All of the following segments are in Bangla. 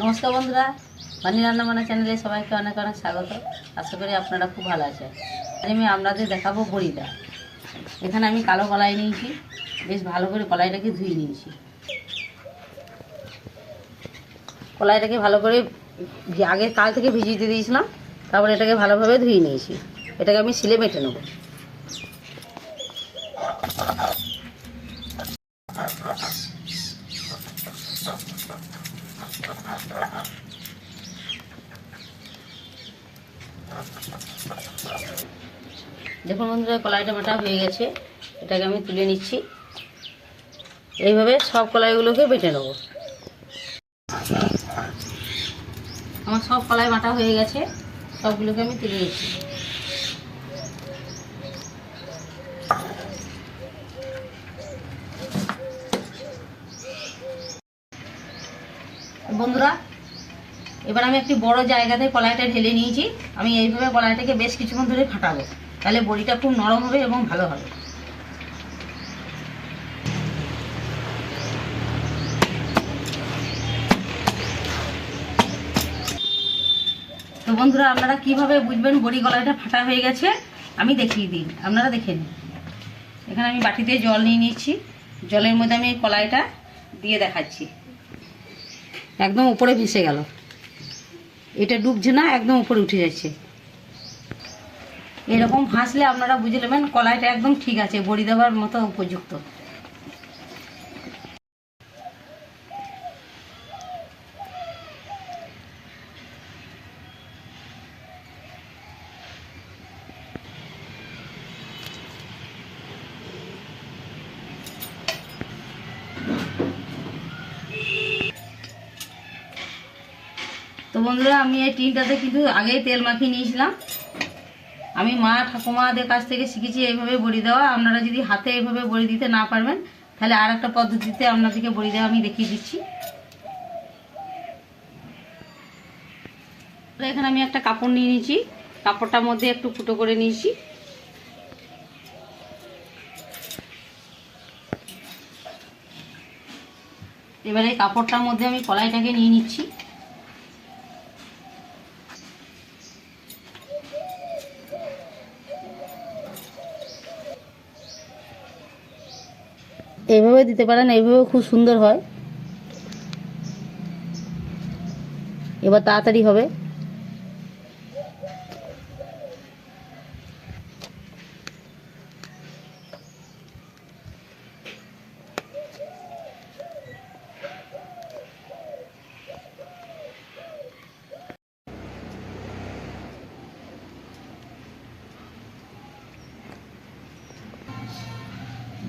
নমস্কার বন্ধুরা বানি রান্না বান্না চ্যানেলে সবাইকে অনেক অনেক স্বাগত। আশা করি আপনারা খুব ভালো আছেন। আজ আমি আপনাদের দেখাবো বড়িটা। এখানে আমি কালো কলাই নিয়েছি, বেশ ভালো করে কলাইটাকে ধুয়ে নিয়েছি। কলাইটাকে ভালো করে আগে কাল থেকে ভিজিয়ে দিয়ে দিয়েছিলাম, তারপরে এটাকে ভালোভাবে ধুয়ে নিয়েছি। এটাকে আমি সিলে বেটে নেব। দেখুন বন্ধুরা কলাইটা বাটা হয়ে গেছে। এটাকে আমি তুলে নিচ্ছি। এইভাবে সব কলাইগুলোকে বেটে নেব। আমার সব কলাই বাটা হয়ে গেছে। সবগুলোকে আমি তুলে নিচ্ছি। বন্ধুরা এবার আমি একটি বড় জায়গাতে কলাইটা ঢেলে নিয়েছি। আমি এইভাবে কলাইটাকে বেশ কিছুক্ষণ ধরে ফাটাবো। তাহলে বড়িটা খুব নরম হবে এবং ভালো হবে। তো বন্ধুরা, আপনারা কীভাবে বুঝবেন বড়ি কলাইটা ফাটা হয়ে গেছে? আমি দেখিয়ে দিই। আপনারা দেখে নিন। এখানে আমি বাটিতে জল নিয়ে নিচ্ছি। জলের মধ্যে আমি কলাইটা দিয়ে দেখাচ্ছি। একদম উপরে ভেসে গেল। এটা ডুবছে না, একদম উপরে উঠে যাচ্ছে। এরকম ভাসলে আপনারা বুঝে নেবেন, কলাইটা একদম ঠিক আছে, বড়ি দেওয়ার মতো উপযুক্ত। তো বন্ধুরা, আমি এই টিনটাতে কিন্তু আগেই তেল মাখিয়ে নিয়েছিলাম। আমি মা ঠাকুমাদের কাছ থেকে শিখেছি এইভাবে বড়ি দেওয়া। আপনারা যদি হাতে এইভাবে বড়ি দিতে না পারবেন, তাহলে আর একটা পদ্ধতিতে আপনাদেরকে বড়ি দেওয়া আমি দেখিয়ে দিচ্ছি। এখানে আমি একটা কাপড় নিয়ে নিয়েছি। কাপড়টার মধ্যে একটু ফুটো করে নিয়েছি। এবারে কাপড়টার মধ্যে আমি কলাইটাকে নিয়ে নিচ্ছি এইভাবে দিতে পারেন এইভাবে খুব সুন্দর হয়। এবার তাড়াতাড়ি হবে।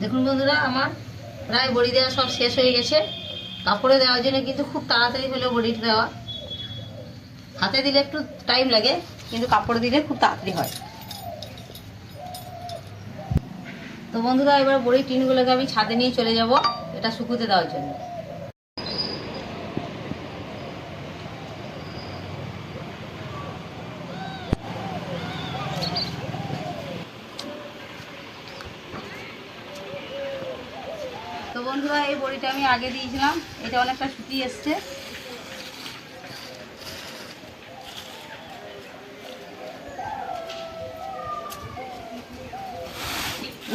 দেখুন বন্ধুরা আমার প্রায় বড়ি দেওয়া সব শেষ হয়ে গেছে। কাপড়ে দেওয়ার জন্য কিন্তু খুব তাড়াতাড়ি হলেও বড়িটা দেওয়া। হাতে দিলে একটু টাইম লাগে, কিন্তু কাপড়ে দিলে খুব তাড়াতাড়ি হয়। তো বন্ধুরা, এবার বড়ির টিনগুলোকে আমি ছাদে নিয়ে চলে যাব, এটা শুকুতে দেওয়ার জন্য। বন্ধুরা, এই বড়িটা আমি আগে দিয়েছিলাম। এটা অনেকটা শুকিয়ে এসছে।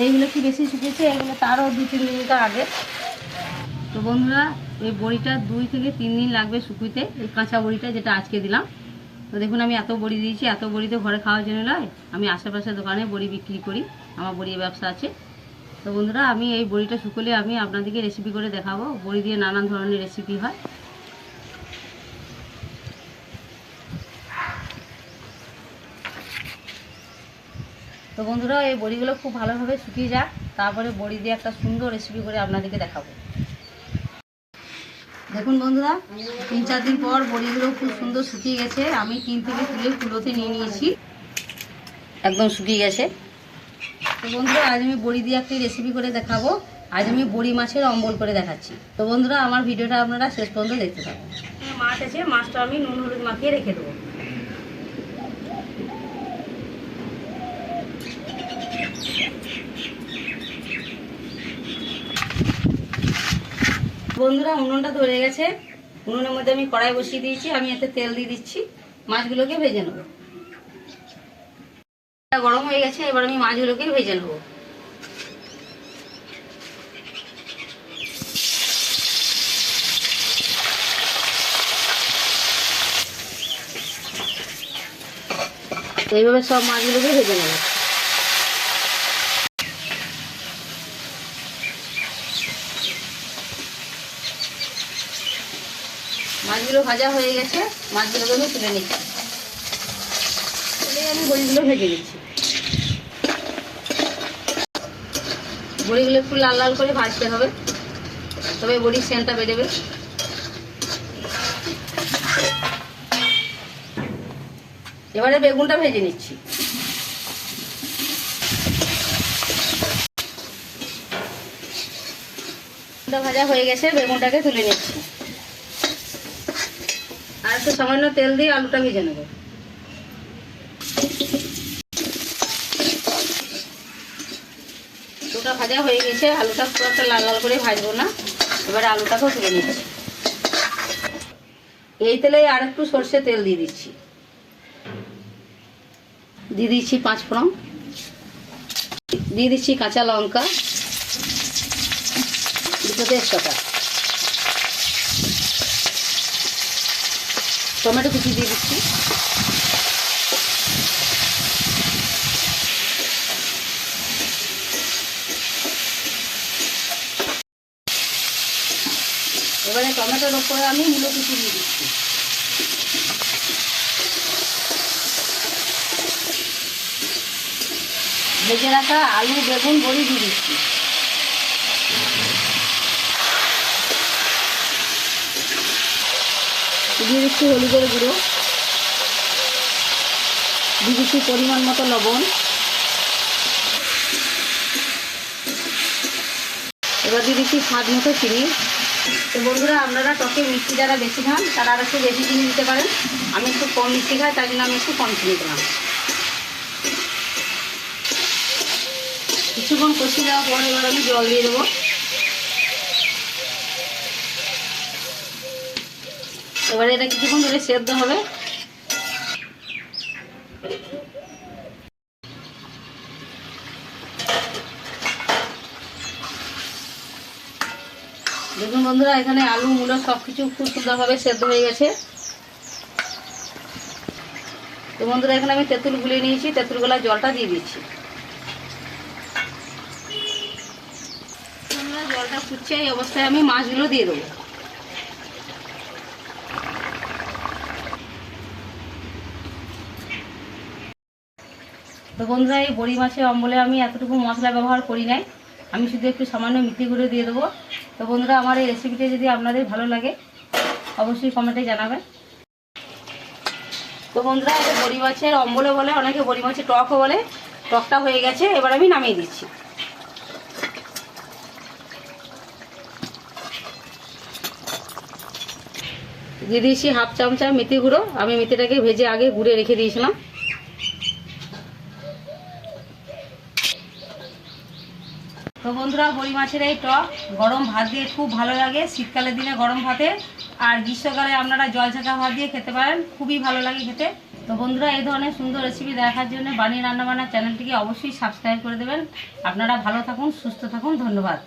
এইগুলো কি বেশি শুকিয়েছে, এগুলো তারও দু তিন দিনকার আগে। তো বন্ধুরা, এই বড়িটা দুই থেকে তিন দিন লাগবে শুকুইতে, এই কাঁচা বড়িটা যেটা আজকে দিলাম। তো দেখুন, আমি এত বড়ি দিয়েছি, এত বড়ি তো ঘরে খাওয়ার জন্য নয়। আমি আশেপাশে দোকানে বড়ি বিক্রি করি, আমার বড়ি ব্যবসা আছে। তো বন্ধুরা, আমি এই বড়িটা শুকলে আমি আপনাদেরকে রেসিপি করে দেখাবো। বড়ি দিয়ে নানান ধরনের রেসিপি হয়। তো বন্ধুরা, এই বড়িগুলো খুব ভালোভাবে শুকিয়ে যাক। তারপরে বড়ি দিয়ে একটা সুন্দর রেসিপি করে আপনাদেরকে দেখাবো। দেখুন বন্ধুরা, তিন চার দিন পর বড়িগুলো খুব সুন্দর শুকিয়ে গেছে। আমি তিন থেকে তুলে কুলোতে নিয়ে নিয়েছি। একদম শুকিয়ে গেছে। তো বন্ধুরা, আজ আমি বড়ি দিয়ে একটি রেসিপি করে দেখাবো। আজ আমি বড়ি মাছের অম্বল করে দেখাচ্ছি। তো বন্ধুরা, আমার ভিডিওটা আপনারা শেষ পর্যন্ত দেখতে থাকুন। মাছ আছে, মাছটা আমি নুন, হলুদ মাখিয়ে রেখে দেবো। বন্ধুরা, উনুনটা ধরে গেছে। উনুনের মধ্যে আমি কড়াই বসিয়ে দিয়েছি, আমি এতে তেল দিয়ে দিচ্ছি। মাছগুলোকে ভেজে নেব। গরম হয়ে গেছে, এবার আমি মাছগুলোকে ভেজে নেব। এইভাবে সব মাছগুলোকে ভেজে নেব। মাছগুলো ভাজা হয়ে গেছে মাছগুলোকে আমি তুলে নিচ্ছি। বড়িগুলো ভেজে নিচ্ছি। বড়িগুলো একটু লাল লাল করে ভাজতে হবে। তবে বড়ির সেন্টটা বেরোবে এবারে বেগুনটা ভেজে নিচ্ছি। ভাজা হয়ে গেছে, বেগুনটাকে তুলে নিচ্ছি। আর একটু সামান্য তেল দিয়ে আলুটা ভেজে নেব। আলুটা ভাজা হয়ে গেছে, আলুটা খুব একটা লাল লাল করে ভাজবো না। এবারে আলুটাকেও তুলে নিচ্ছি। এই তেলে আর একটু সর্ষে তেল দিয়ে দিচ্ছি। দিয়ে দিচ্ছি পাঁচ ফোড়ন। দিয়ে দিচ্ছি কাঁচা লঙ্কা। দুটো তেজপাতা। টমেটো কুচি দিয়ে দিচ্ছি। এবারে টমেটোর ওপরে আমি মূলো কুচি দিয়ে দিচ্ছি। ভেজে রাখা আলু, বেগুন, বড়ি দিয়ে দিচ্ছি। দিয়ে দিচ্ছি হলুদের গুঁড়ো। দিয়ে দিচ্ছি পরিমাণ মতো লবণ। এবার দিয়ে দিচ্ছি স্বাদ মতো চিনি। তো বন্ধুরা, আপনারা টকে মিষ্টি যারা বেশি খান, তারা আর একটু বেশি চিনি দিতে পারেন। আমি একটু কম মিষ্টি খাই, তাই জন্য আমি একটু কম চিনি দিলাম। কিছুক্ষণ কষিয়ে দেওয়ার পরে এবার আমি জল দিয়ে দেবো। এবারে এটা কিছুক্ষণ ধরে সেদ্ধ হবে। দেখুন বন্ধুরা, এখানে আলু, মূলো সব কিছু খুব সুন্দরভাবে সেদ্ধ হয়ে গেছে। তো বন্ধুরা, এখানে আমি তেঁতুল গুলিয়ে নিয়েছি, তেঁতুল গোলার জলটা দিয়ে দিচ্ছি। জলটা ফুটছে, এই অবস্থায় আমি মাছগুলো দিয়ে দেবো। তো বন্ধুরা, এই বড়ি মাছের অম্বলে আমি এতটুকু মশলা ব্যবহার করি নাই। আমি শুধু একটু সামান্য মিথি গুঁড়ো দিয়ে দেবো। তো বন্ধুরা, আমার এই রেসিপিটা যদি আপনাদের ভালো লাগে, অবশ্যই কমেন্টে জানাবেন। তো বন্ধুরা এটা বড়ি মাছের অম্বলে বলে, অনেকে বড়ি মাছের টকও বলে, টকটা হয়ে গেছে, এবার আমি নামিয়ে দিচ্ছি। দিয়ে দিয়েছি হাফ চামচা মেথি গুঁড়ো। আমি মেথিটাকে ভেজে আগে গুঁড়ে রেখে দিয়েছিলাম। তো বন্ধুরা বড়ি মাছের এই টক, গরম ভাত দিয়ে খুব ভালো লাগে। শীতকালের দিনে গরম ভাতে। আর গ্রীষ্মকালে আপনারা জল ছাঁকা ভাত দিয়ে খেতে পারেন, খুবই ভালো লাগে খেতে। তো বন্ধুরা, এই ধরনের সুন্দর রেসিপি দেখার জন্য বানিয়ে রান্নাবান্নার চ্যানেলটিকে অবশ্যই সাবস্ক্রাইব করে দেবেন। আপনারা ভালো থাকুন, সুস্থ থাকুন, ধন্যবাদ।